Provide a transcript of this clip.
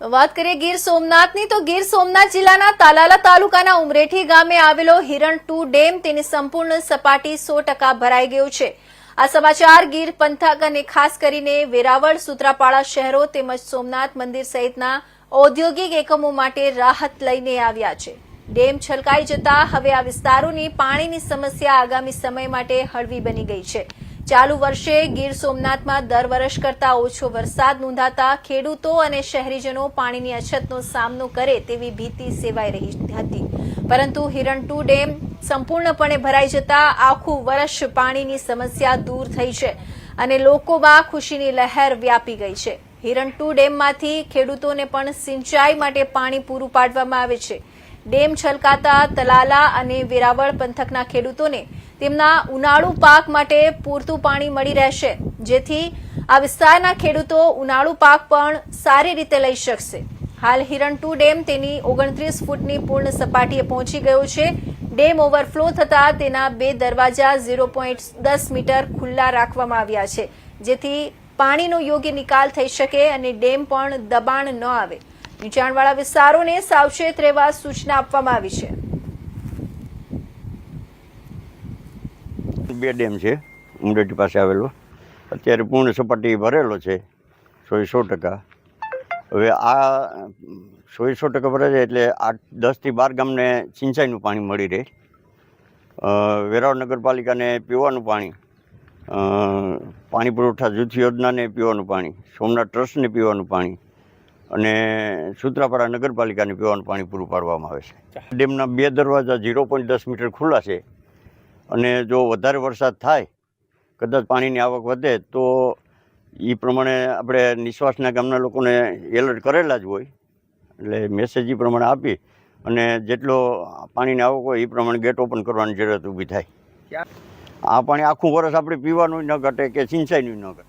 વાત કરીએ ગીર સોમનાથની, તો ગીર સોમનાથ જિલ્લાના તાલાલા તાલુકાના ઉમરેઠી ગામે આવેલો હિરણ ટુ ડેમ તેની સંપૂર્ણ સપાટી સો ટકા ભરાઈ ગયો છે. આ સમાચાર ગીર પંથક અને ખાસ કરીને વેરાવળ, સુત્રાપાડા શહેરો તેમજ સોમનાથ મંદિર સહિતના ઔદ્યોગિક એકમો માટે રાહત લઈને આવ્યા છે. ડેમ છલકાઈ જતા હવે આ વિસ્તારોની પાણીની સમસ્યા આગામી સમય માટે હળવી બની ગઈ છે. ચાલુ વર્ષે ગીર સોમનાથમાં દર વર્ષ કરતા ઓછો વરસાદ નોંધાતા ખેડૂતો અને શહેરીજનો પાણીની અછતનો સામનો કરે તેવી ભીતિ સેવાઈ રહી હતી. પરંતુ હિરણ ટુ ડેમ સંપૂર્ણપણે ભરાઈ જતા આખું વર્ષ પાણીની સમસ્યા દૂર થઈ છે અને લોકોમાં ખુશીની લહેર વ્યાપી ગઈ છે. હિરણ ટુ ડેમમાંથી ખેડૂતોને પણ સિંચાઈ માટે પાણી પૂરું પાડવામાં આવે છે. ડેમ છલકાતા તલાલા અને વેરાવળ પંથકના ખેડૂતોને તેમના ઉનાળુ પાક માટે પૂરતું પાણી મળી રહેશે. જેથી આ વિસ્તારના ખેડૂતો ઉનાળુ પાક પણ સારી રીતે લઈ શકશે. હાલ હિરણ ટુ ડેમ તેની ઓગણત્રીસ ફૂટની પૂર્ણ સપાટીએ પહોંચી ગયો છે. ડેમ ઓવરફ્લો થતા તેના બે દરવાજા ઝીરો પોઈન્ટ દસ મીટર ખુલ્લા રાખવામાં આવ્યા છે. જેથી પાણીનો યોગ્ય નિકાલ થઈ શકે અને ડેમ પણ દબાણ ન આવે. નીચાણવાળા વિસ્તારોને સાવચેત રહેવા સૂચના આપવામાં આવી છે. બે ડેમ છે, ઉમરેઠી પાસે આવેલો. અત્યારે પૂર્ણ સપાટી ભરેલો છે સો સો ટકા. હવે આ સો સો ટકા ભરે છે એટલે આઠ, દસથી બાર ગામને સિંચાઈનું પાણી મળી રહે. વેરાવળ નગરપાલિકાને પીવાનું પાણી પાણી પુરવઠા જૂથ યોજનાને પીવાનું પાણી, સોમનાથ ટ્રસ્ટને પીવાનું પાણી અને સુત્રાપાડા નગરપાલિકાને પીવાનું પાણી પૂરું પાડવામાં આવે છે. ડેમના બે દરવાજા ઝીરો પોઈન્ટ દસ મીટર ખુલ્લા છે. અને જો વધારે વરસાદ થાય કદાચ પાણીની આવક વધે તો એ પ્રમાણે આપણે નિશ્વાસના ગામના લોકોને એલર્ટ કરેલા જ હોય. એટલે મેસેજ એ પ્રમાણે આપી અને જેટલો પાણીની આવક હોય એ પ્રમાણે ગેટ ઓપન કરવાની જરૂરત ઊભી થાય. આ પાણી આખું વરસ આપણે પીવાનું ન ઘટે કે સિંચાઈનું ન ઘટે.